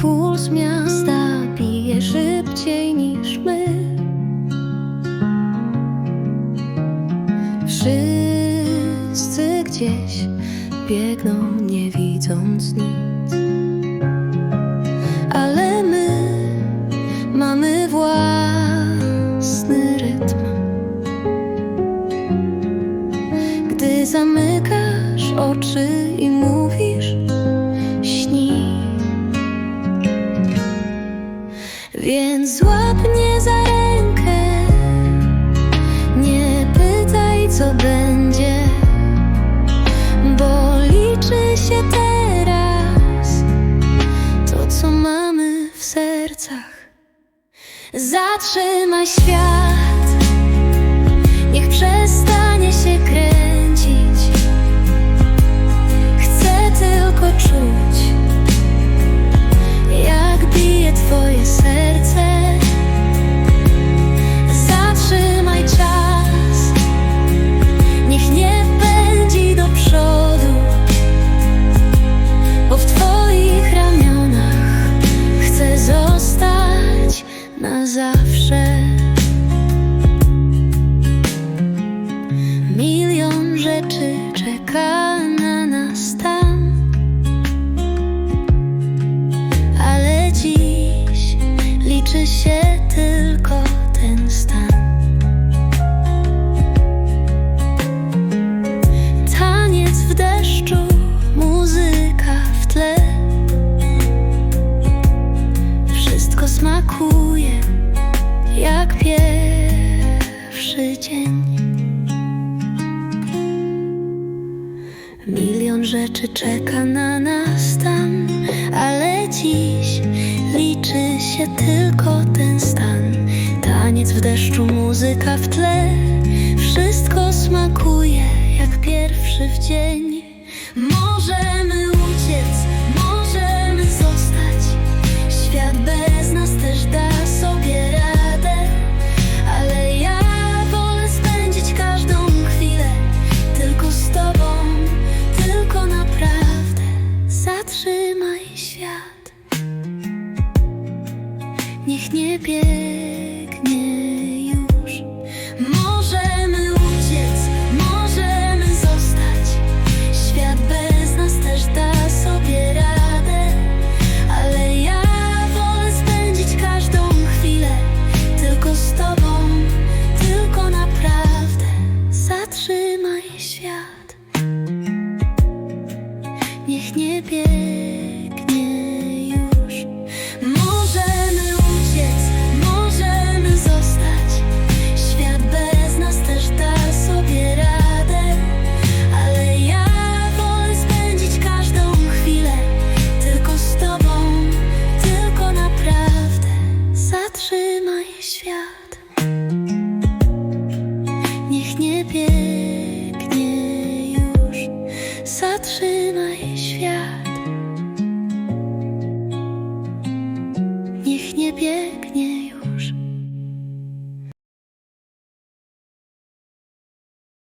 puls miasta bije szybciej niż my. Wszyscy gdzieś biegną, nie widząc nic. Ale my mamy własny rytm. Gdy zamykasz oczy i mówisz Zatrzymaj świat, niech przestanie się kręcić. Pierwszy dzień. Milion rzeczy czeka na nas tam, ale dziś liczy się tylko ten stan. Taniec w deszczu, muzyka w tle, wszystko smakuje jak pierwszy w dzień. Niech nie biegnie już. Możemy uciec, możemy zostać. Świat bez nas też da sobie radę, ale ja wolę spędzić każdą chwilę tylko z tobą, tylko naprawdę. Zatrzymaj świat, niech nie biegnie zatrzymaj świat. Niech nie biegnie już, zatrzymaj świat. Niech nie biegnie już.